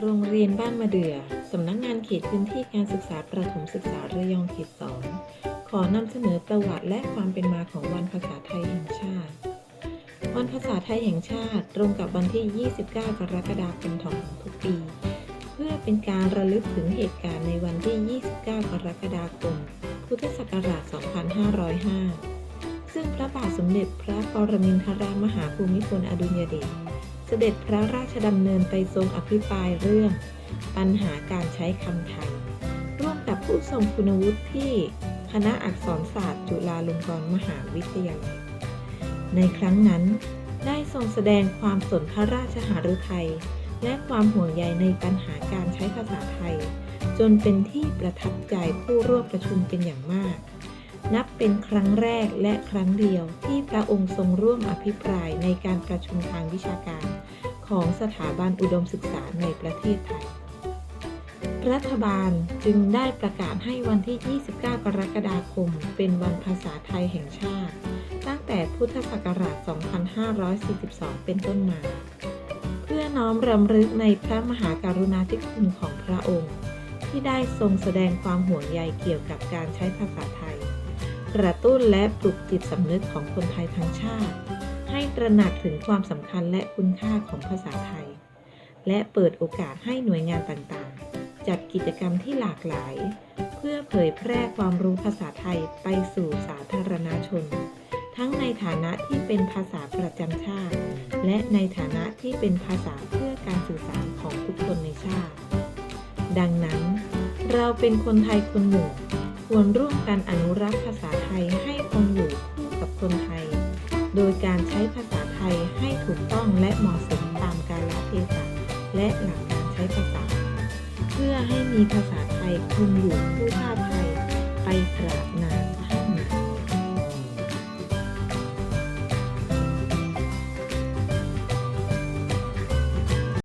โรงเรียนบ้านมะเดื่อสำนักงานเขตพื้นที่การศึกษาประถมศึกษาระยองเขตสองขอนำเสนอประวัติและความเป็นมาของวันภาษาไทยแห่งชาติ วันภาษาไทยแห่งชาติ ตรงกับวันที่ 29 กรกฎาคมของทุกปี เพื่อเป็นการระลึกถึงเหตุการณ์ในวันที่ 29 กรกฎาคม พุทธศักราช 2505 ซึ่งพระบาทสมเด็จพระปรมินทรมหาภูมิพลอดุลยเดช เสด็จพระราชดำเนินไปทรงอภิปรายเรื่อง ปัญหาการใช้คำไทย ร่วมกับผู้ทรงคุณวุฒิที่คณะอักษรศาสตร์ จุฬาลงกรณ์มหาวิทยาลัย ในครั้งนั้นได้ทรงแสดงความสนพระราชหฤทัยและความห่วงใยในปัญหาการใช้ภาษาไทย จนเป็นที่ประทับใจผู้ร่วมประชุมเป็นอย่างมาก นับเป็นครั้งแรกและครั้งเดียวที่พระองค์ทรงร่วมอภิปรายในการประชุมทางวิชาการ ของสถาบันอุดมศึกษาในประเทศไทย รัฐบาลจึงได้ประกาศให้วันที่ 29 กรกฎาคม เป็นวันภาษาไทยแห่งชาติ ตั้งแต่พุทธศักราช 2542 เป็นต้นมา เพื่อน้อมรำลึกในพระมหากรุณาธิคุณของพระองค์ ที่ได้ทรงแสดงความห่วงใยเกี่ยวกับการใช้ภาษาไทย กระตุ้นและปลุกจิตสำนึกของคนไทยทั้งชาติ ให้ตระหนักถึงความสำคัญและคุณค่าของภาษาไทย และเปิดโอกาสให้หน่วยงานต่างๆ จัดกิจกรรมที่หลากหลาย เพื่อเผยแพร่ความรู้ภาษาไทยไปสู่สาธารณชน ทั้งในฐานะที่เป็นภาษาประจำชาติ และในฐานะที่เป็นภาษาเพื่อการสื่อสารของทุกคนในชาติ ดังนั้น เราเป็นคนไทยคนหนึ่ง ควรร่วมกันอนุรักษ์ภาษาไทยให้คงอยู่คู่กับคนไทย โดยการใช้ภาษาไทยให้ถูกต้องและเหมาะสมตามกาลเทศะและหลักการใช้ภาษา เพื่อให้มีภาษาไทยคงอยู่คู่ชาติไทยไปตราบนาน